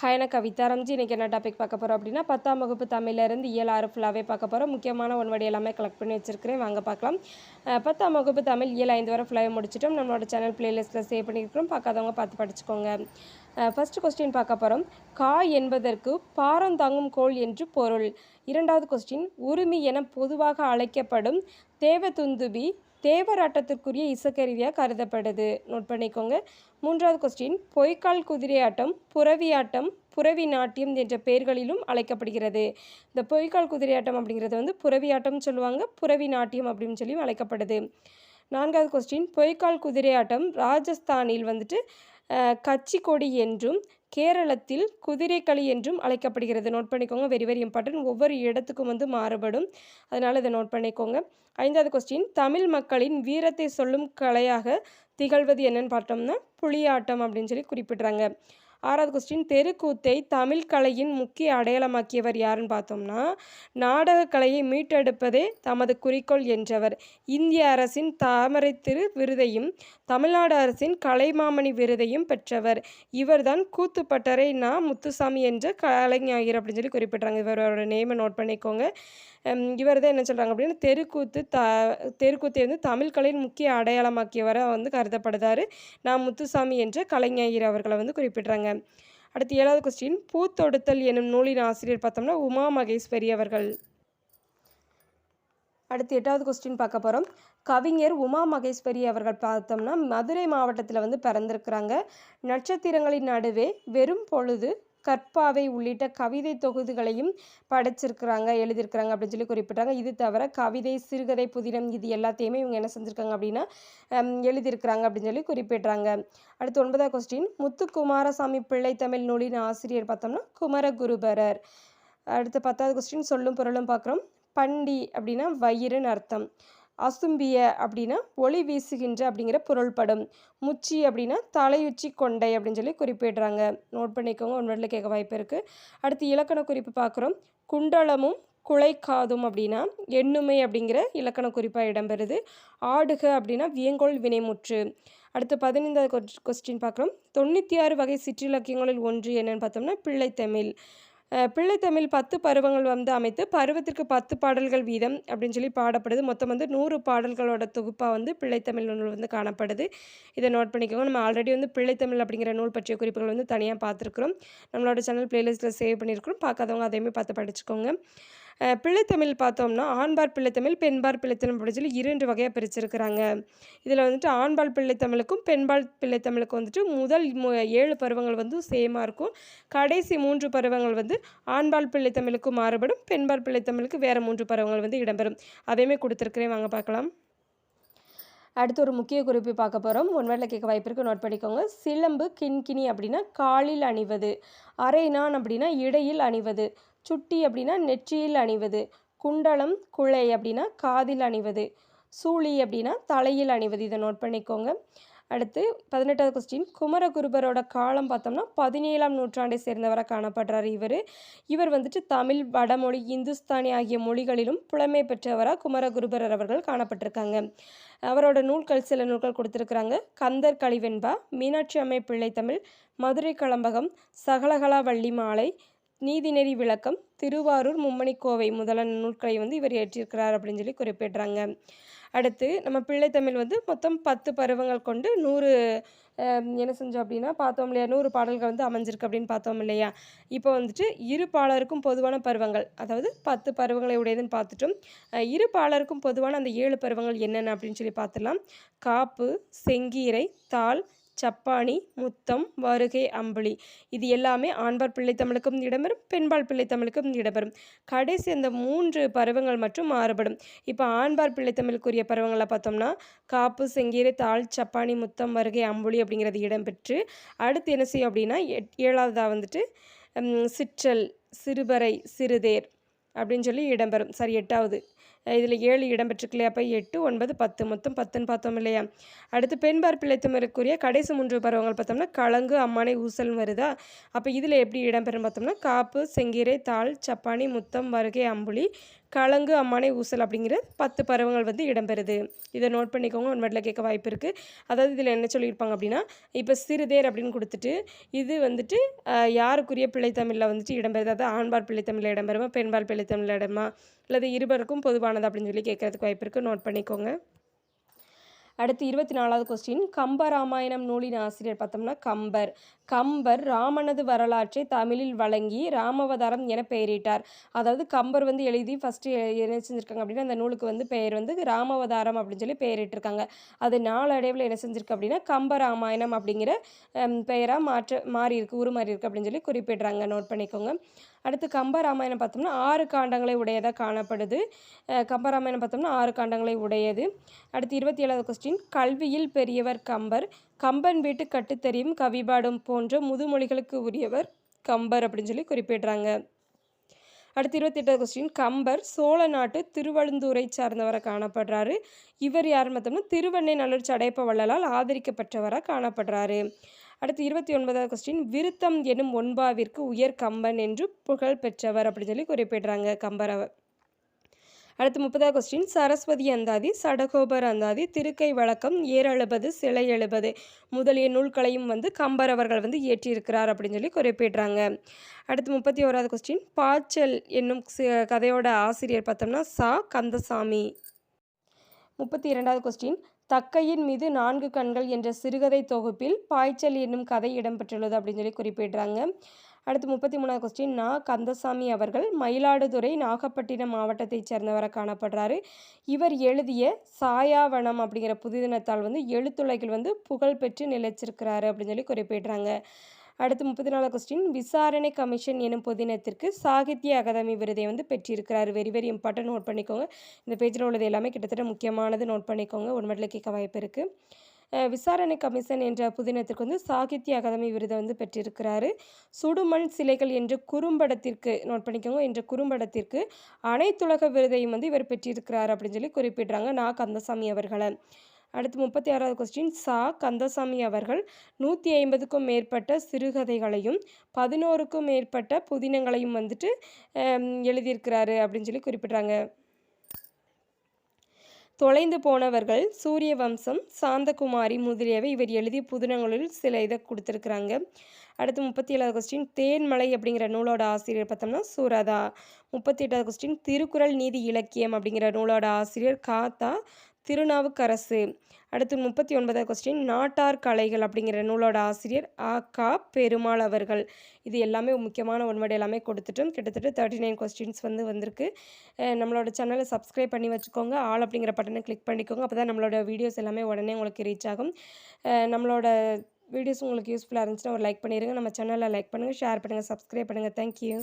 Hi நான் கவிதா ரம்ஜி. இன்றைக்கி என்ன டாபிக் பார்க்க போகிறோம் அப்படின்னா பத்தாம் வகுப்பு தமிழ்லேருந்து இயல் ஆறு ஃபுல்லாகவே பார்க்க போகிறோம் முக்கியமான ஒன்வடி எல்லாமே கலெக்ட் பண்ணி வச்சிருக்கிறேன். வாங்க பார்க்கலாம். பத்தாம் வகுப்பு தமிழ் இயல் ஐந்து வரை ஃபுல்லாகவே முடிச்சிட்டோம். நம்மளோட சேனல் பிளேலிஸ்ட்டில் சேவ் பண்ணியிருக்கிறோம் பார்க்காதவங்க பார்த்து படிச்சுக்கோங்க. ஃபர்ஸ்ட் கொஸ்டின் பார்க்க போகிறோம் கா என்பதற்கு பாரந்தாங்கும் கோள் என்று பொருள். இரண்டாவது கொஸ்டின் உரிமை என பொதுவாக அழைக்கப்படும் தேவதுந்துபி தேவராட்டத்திற்குரிய இசக்கருவியாக கருதப்படுது. நோட் பண்ணிக்கோங்க. மூன்றாவது கொஸ்டின் பொய்க்கால் குதிரையாட்டம் ஆட்டம் புறவி நாட்டியம் என்ற பெயர்களிலும் அழைக்கப்படுகிறது. இந்த பொய்க்கால் குதிரையாட்டம் அப்படிங்கிறது வந்து புறவியாட்டம்னு சொல்லுவாங்க புறவி நாட்டியம் அப்படின்னு சொல்லியும் அழைக்கப்படுது. நான்காவது கொஸ்டின் பொய்க்கால் குதிரையாட்டம் ராஜஸ்தானில் வந்துட்டு கட்சி கொடி என்றும் கேரளத்தில் குதிரைக்களி என்றும் அழைக்கப்படுகிறது. நோட் பண்ணிக்கோங்க. வெரி வெரி இம்பார்ட்டன்ட் ஒவ்வொரு இடத்துக்கும் வந்து மாறுபடும். அதனால் இதை நோட் பண்ணிக்கோங்க. ஐந்தாவது கொஸ்டின் தமிழ் மக்களின் வீரத்தை சொல்லும் கலையாக திகழ்வது என்னன்னு பார்த்தோம்னா புலியாட்டம் அப்படின்னு சொல்லி குறிப்பிட்றாங்க. ஆறாவது கொஸ்டின் தெருக்கூத்தை தமிழ் கலையின் முக்கிய அடையாளமாக்கியவர் யாருன்னு பார்த்தோம்னா நாடகக்கலையை மீட்டெடுப்பதே தமது குறிக்கோள் என்றவர். இந்திய அரசின் தாமரை திரு விருதையும் தமிழ்நாடு அரசின் கலைமாமணி விருதையும் பெற்றவர். இவர்தான் கூத்துப்பட்டறை நா. முத்துசாமி என்ற கலைஞர் அப்படின்னு சொல்லி குறிப்பிட்றாங்க. இவரோட நேமை நோட் பண்ணிக்கோங்க. இவர் தான் என்ன சொல்கிறாங்க அப்படின்னா தெருக்கூத்து த தெருக்கூத்தை வந்து தமிழ் கலையின் முக்கிய அடையாளமாக்கியவராக வந்து கருதப்படுதார். நான் முத்துசாமி என்ற கலைஞர் அவர்களை வந்து குறிப்பிட்றாங்க. அடுத்து ஏழாவது கொஸ்டின் பூத்தொடுத்தல் எனும் நூலின் ஆசிரியர் பார்த்தோம்னா உமா மகேஸ்வரி அவர்கள். அடுத்து எட்டாவது கொஸ்டின் பார்க்க போகிறோம் கவிஞர் உமா மகேஸ்வரி அவர்கள் பார்த்தோம்னா மதுரை மாவட்டத்தில் வந்து பிறந்திருக்கிறாங்க. நட்சத்திரங்களின் நடுவே வெறும் பொழுது கற்பாவை உள்ளிட்ட கவிதை தொகுதிகளையும் படைச்சிருக்கிறாங்க எழுதியிருக்கிறாங்க அப்படின்னு சொல்லி குறிப்பிட்டாங்க. இது தவிர கவிதை சிறுகதை புதினம் இது எல்லாத்தையுமே இவங்க என்ன செஞ்சுருக்காங்க அப்படின்னா எழுதியிருக்கிறாங்க அப்படின்னு சொல்லி குறிப்பிட்றாங்க. அடுத்து ஒன்பதாவது கொஸ்டின் முத்து குமாரசாமி பிள்ளை தமிழ் நூலின் ஆசிரியர் பார்த்தோம்னா குமரகுருபரர். அடுத்து பத்தாவது கொஸ்டின் சொல்லும் பொருளும் பார்க்குறோம். பண்டி அப்படின்னா வயிறுன்னு அர்த்தம். அசும்பிய அப்படின்னா ஒளி வீசுகின்ற அப்படிங்கிற பொருள்படும். முச்சி அப்படின்னா தலையுச்சி கொண்டை அப்படின்னு சொல்லி குறிப்பிடுறாங்க. நோட் பண்ணிக்கோங்க ஒன்றில் கேட்க வாய்ப்பு இருக்குது அடுத்து இலக்கண குறிப்பு பார்க்குறோம். குண்டலமும் குலைக்காதும் அப்படின்னா எண்ணுமை அப்படிங்கிற இலக்கண குறிப்பாக இடம்பெறுது. ஆடுக அப்படின்னா வியங்கோள் வினைமுற்று. அடுத்து பதினைந்தாவது கொஸ்டின் பார்க்குறோம். தொண்ணூற்றி ஆறு வகை சிற்றிலக்கியங்களில் ஒன்று என்னென்னு பார்த்தோம்னா பிள்ளைத்தமிழ். பிள்ளைத்தமிழ் பத்து பருவங்கள் வந்து அமைத்து பருவத்திற்கு பத்து பாடல்கள் வீதம் அப்படின்னு சொல்லி பாடப்படுது. மொத்தம் வந்து நூறு பாடல்களோட தொகுப்பாக வந்து பிள்ளைத்தமிழ் நூல் வந்து காணப்படுது. இதை நோட் பண்ணிக்கோங்க. நம்ம ஆல்ரெடி வந்து பிள்ளைத்தமிழ் அப்படிங்கிற நூல் பற்றிய குறிப்புகள் வந்து தனியாக பார்த்துருக்குறோம். நம்மளோட சேனல் பிளேலிஸ்ட்டில் சேவ் பண்ணியிருக்கிறோம். பார்க்காதவங்க அதையுமே பார்த்து படிச்சுக்கோங்க. பிள்ளைத்தமிழ் பார்த்தோம்னா ஆண்பார் பிள்ளைத்தமிழ் பெண்பார் பிள்ளைத்தமிழ் அப்படின்னு சொல்லி இரண்டு வகையாக பிரிச்சிருக்கிறாங்க. இதில் வந்துட்டு ஆண்பால் பிள்ளைத்தமிழுக்கும் பெண்பால் பிள்ளைத்தமிழுக்கும் வந்துட்டு முதல் ஏழு பருவங்கள் வந்து சேமாக இருக்கும். கடைசி மூன்று பருவங்கள் வந்து ஆண்பால் பிள்ளைத்தமிழுக்கும் மாறுபடும் பெண்பால் பிள்ளைத்தமிழுக்கு வேறு மூன்று பருவங்கள் வந்து இடம்பெறும். அதையுமே கொடுத்துருக்கிறேன். வாங்க பார்க்கலாம். அடுத்து ஒரு முக்கிய குறிப்பு பார்க்க போகிறோம் ஒன்வரில் கேட்க வாய்ப்பு நோட் பண்ணிக்கோங்க. சிலம்பு கிண்கிணி அப்படின்னா காலில் அணிவது. அரைநான் அப்படின்னா இடையில் அணிவது. சுட்டி அப்படின்னா நெற்றியில் அணிவது குண்டலம் குழை அப்படின்னா காதில் அணிவது சூளி அப்படின்னா தலையில் அணிவது. இதை நோட் பண்ணிக்கோங்க. அடுத்து பதினெட்டாவது கொஸ்டின் குமரகுருபரோட காலம் பார்த்தோம்னா பதினேழாம் நூற்றாண்டை சேர்ந்தவராக காணப்படுறார் இவர். இவர் வந்துட்டு தமிழ் வடமொழி இந்துஸ்தானி ஆகிய மொழிகளிலும் புலமை பெற்றவராக குமரகுருபரர் அவர்கள் காணப்பட்டிருக்காங்க. அவரோட நூல்கள் சில நூல்கள் கொடுத்துருக்குறாங்க. கந்தர் கழிவெண்பா மீனாட்சி அம்மை பிள்ளை தமிழ் மதுரை கலம்பகம் சகலகலா வள்ளி மாலை நீதிநெறி விளக்கம். திருவாரூர் மும்மணிக்கோவை முதலான நூல்களை வந்து இவர் இயற்றியிருக்கிறார் அப்படின்னு சொல்லி குறிப்பிடுறாங்க. அடுத்து நம்ம பிள்ளைத்தமிழ் வந்து மொத்தம் பத்து பருவங்கள் கொண்டு நூறு என்ன செஞ்சோம் அப்படின்னா பார்த்தோம் இல்லையா? நூறு பாடல்கள் வந்து அமைஞ்சிருக்கு அப்படின்னு பார்த்தோம் இல்லையா? இப்போ வந்துட்டு இரு பாலருக்கும் பொதுவான பருவங்கள் அதாவது பத்து பருவங்களை உடையதுன்னு பார்த்துட்டோம். இரு பாலருக்கும் பொதுவான அந்த ஏழு பருவங்கள் என்னென்ன அப்படின்னு சொல்லி பார்த்துடலாம். காப்பு செங்கீரை தாள் சப்பாணி முத்தம் வருகை அம்புலி. இது எல்லாமே ஆண்பார் பிள்ளைத்தமிழுக்கும் இடம்பெறும் பெண்பால் பிள்ளைத்தமிழுக்கும் இடம்பெறும். கடைசி அந்த மூன்று பருவங்கள் மட்டும் மாறுபடும். இப்போ ஆண்பார் பிள்ளைத்தமிழுக்குரிய பருவங்களை பார்த்தோம்னா காப்பு செங்கீரை தாள் சப்பானி முத்தம் வருகை அம்புலி அப்படிங்கிறது இடம்பெற்று அடுத்து என்ன செய்யும் அப்படின்னா எட் ஏழாவதாக வந்துட்டு சிற்றல் சிறுபறை சிறுதேர் அப்படின்னு சொல்லி இடம்பெறும். சரி எட்டாவது. இதில் ஏழு இடம்பெற்றிருக்கு இல்லையா அப்போ எட்டு ஒன்பது பத்து. மொத்தம் பத்துன்னு பார்த்தோம் இல்லையா? அடுத்து பெண்பார் பிள்ளைத்தமிழுக்குரிய கடைசி மூன்று பருவங்கள் பார்த்தோம்னா கலங்கு அம்மானை ஊசல்னு வருதா அப்போ இதில் எப்படி இடம்பெறும் பார்த்தோம்னா காப்பு செங்கீரை தாள் சப்பானி முத்தம் வருகை அம்புலி கலங்கு அம்மானை ஊசல் அப்படிங்கிற பத்து பருவங்கள் வந்து இடம்பெறுது. இதை நோட் பண்ணிக்கோங்க ஒன் கேட்க வாய்ப்பு இருக்குது அதாவது இதில் என்ன சொல்லியிருப்பாங்க அப்படின்னா இப்போ சிறுதேர் அப்படின்னு கொடுத்துட்டு இது வந்துட்டு யாருக்குரிய பிள்ளைத்தமிழில் வந்துட்டு இடம்பெறுது? அதாவது ஆண்பார் பிள்ளைத்தமிழில் இடம்பெறுமா பெண்பால் பிள்ளைத்தமிழில் இடமா அல்லது இருவருக்கும் பொதுவானது அப்படின்னு சொல்லி கேட்கறதுக்கு வாய்ப்பு இருக்குது நோட் பண்ணிக்கோங்க. அடுத்து இருபத்தி நாலாவது கொஸ்டின் கம்ப ராமாயணம் நூலின் ஆசிரியர் பார்த்தோம்னா கம்பர். கம்பர் ராமனது வரலாற்றை தமிழில் வழங்கி ராமவதாரம் என பெயரிட்டார். அதாவது கம்பர் வந்து எழுதி ஃபஸ்ட்டு என்ன செஞ்சுருக்காங்க அப்படின்னா அந்த நூலுக்கு வந்து பெயர் வந்து ராமவதாரம் அப்படின்னு சொல்லி பெயரிட்டிருக்காங்க. அது நாளடைவில் என்ன செஞ்சிருக்கு அப்படின்னா கம்ப ராமாயணம் அப்படிங்கிற பெயராக மாற்ற மாறி இருக்கு உருமாறி இருக்கு அப்படின்னு சொல்லி குறிப்பிடுறாங்க. நோட் பண்ணிக்கோங்க. அடுத்து கம்பராமாயணம் பார்த்தோம்னா ஆறு காண்டங்களை உடையதாக காணப்படுது. கம்பராமாயணம் பார்த்தோம்னா ஆறு காண்டங்களை உடையது. அடுத்து இருபத்தி ஏழாவது கொஸ்டின் கல்வியில் பெரியவர் கம்பர் கம்பன் வீட்டு கட்டுத்தறியும் கவிபாடும் போன்ற முதுமொழிகளுக்கு உரியவர் கம்பர் அப்படின்னு சொல்லி குறிப்பிடுறாங்க. அடுத்து இருபத்தெட்டாவது கொஸ்டின் கம்பர் சோழ நாட்டு திருவழுந்தூரை சார்ந்தவராக காணப்படுறாரு. இவர் யார் பார்த்தோம்னா திருவண்ணை நல்லூர் சடைப்ப வள்ளலால் ஆதரிக்கப்பட்டவராக காணப்படுறாரு. அடுத்து இருபத்தி ஒன்பதாவது கொஸ்டின் விருத்தம் எனும் ஒன்பாவிற்கு உயர் கம்பன் என்று புகழ் பெற்றவர் அப்படின்னு சொல்லி குறிப்பிடுறாங்க கம்பர் அவர். அடுத்து முப்பதாவது கொஸ்டின் சரஸ்வதி அந்தாதி சடகோபர் அந்தாதி திருக்கை வழக்கம் ஏர் எழுபது சிலை எழுபது முதலிய நூல்களையும் வந்து கம்பர் அவர்கள் வந்து இயற்றியிருக்கிறார் அப்படின்னு சொல்லி குறிப்பிடுறாங்க. அடுத்து முப்பத்தி ஓராவது கொஸ்டின் பாச்சல் என்னும் கதையோட ஆசிரியர் பார்த்தோம்னா சா. கந்தசாமி. முப்பத்தி இரண்டாவது கொஸ்டின் தக்கையின் மீது நான்கு கண்கள் என்ற சிறுகதை தொகுப்பில் பாய்ச்சல் என்னும் கதை இடம்பெற்றுள்ளது அப்படின்னு சொல்லி குறிப்பிடுறாங்க. அடுத்து முப்பத்தி மூணாவது கொஸ்டின் நா. கந்தசாமி அவர்கள் மயிலாடுதுறை நாகப்பட்டினம் மாவட்டத்தைச் சேர்ந்தவராக காணப்படுறாரு. இவர் எழுதிய சாயாவனம் அப்படிங்கிற புதிதினத்தால் வந்து எழுத்துலகில் வந்து புகழ் பெற்று நிலைச்சிருக்கிறாரு அப்படின்னு சொல்லி குறிப்பிடுறாங்க. அடுத்து முப்பத்தி நாலாவது கொஸ்டின் விசாரணை கமிஷன் எனும் புதினத்திற்கு சாகித்ய அகாதமி விருதை வந்து பெற்றிருக்கிறார். வெரி வெரி இம்பார்ட்டன்ட் நோட் பண்ணிக்கோங்க. இந்த பேஜில் உள்ளது எல்லாமே கிட்டத்தட்ட முக்கியமானது நோட் பண்ணிக்கோங்க. உண்மையில் கேட்க வாய்ப்பு இருக்குது விசாரணை கமிஷன் என்ற புதினத்திற்கு வந்து சாகித்ய அகாதமி விருதை வந்து பெற்றிருக்கிறாரு. சுடுமண் சிலைகள் என்ற குறும்படத்திற்கு நோட் பண்ணிக்கோங்க என்ற குறும்படத்திற்கு அனைத்துலக விருதையும் வந்து இவர் பெற்றிருக்கிறார் அப்படின்னு சொல்லி குறிப்பிடுறாங்க நா. கந்தசாமி அவர்களை. அடுத்து முப்பத்தி ஆறாவது கொஸ்டின் சா. கந்தசாமி அவர்கள் நூற்றி ஐம்பதுக்கும் மேற்பட்ட சிறுகதைகளையும் பதினோருக்கும் மேற்பட்ட புதினங்களையும் வந்துட்டு எழுதியிருக்கிறாரு அப்படின்னு சொல்லி குறிப்பிடுறாங்க. தொலைந்து போனவர்கள் சூரிய வம்சம் சாந்தகுமாரி முதலியவை இவர் எழுதிய புதினங்களில் சில இதை கொடுத்துருக்குறாங்க. அடுத்து முப்பத்தி ஏழாவது கொஸ்டின் தேன்மலை அப்படிங்கிற நூலோட ஆசிரியர் பார்த்தோம்னா சூராதா. முப்பத்தி எட்டாவது கொஸ்டின் திருக்குறள் நீதி இலக்கியம் அப்படிங்கிற நூலோட ஆசிரியர் காத்தா. திருநாவுக்கரசு. அடுத்து முப்பத்தி ஒன்பதாவது கொஸ்டின் நாட்டார் கலைகள் அப்படிங்கிற நூலோட ஆசிரியர் ஆ கா. பெருமாள் அவர்கள். இது எல்லாமே முக்கியமான ஒன்வர்டு எல்லாமே கொடுத்துட்டோம். கிட்டத்தட்ட தேர்ட்டி நைன் கொஸ்டின்ஸ் வந்து வந்திருக்கு. நம்மளோட சேனலை சப்ஸ்கிரைப் பண்ணி வச்சுக்கோங்க. ஆல் அப்படிங்கிற பட்டனை கிளிக் பண்ணிக்கோங்க. அப்போ தான் நம்மளோட வீடியோஸ் எல்லாமே உடனே உங்களுக்கு ரீச் ஆகும். நம்மளோட வீடியோஸ் உங்களுக்கு யூஸ்ஃபுல்லாக இருந்துச்சுன்னா ஒரு லைக் பண்ணிடுங்க நம்ம சேனலை லைக் பண்ணுங்கள் ஷேர் பண்ணுங்கள் சப்ஸ்கிரைப் பண்ணுங்கள் தேங்க்யூ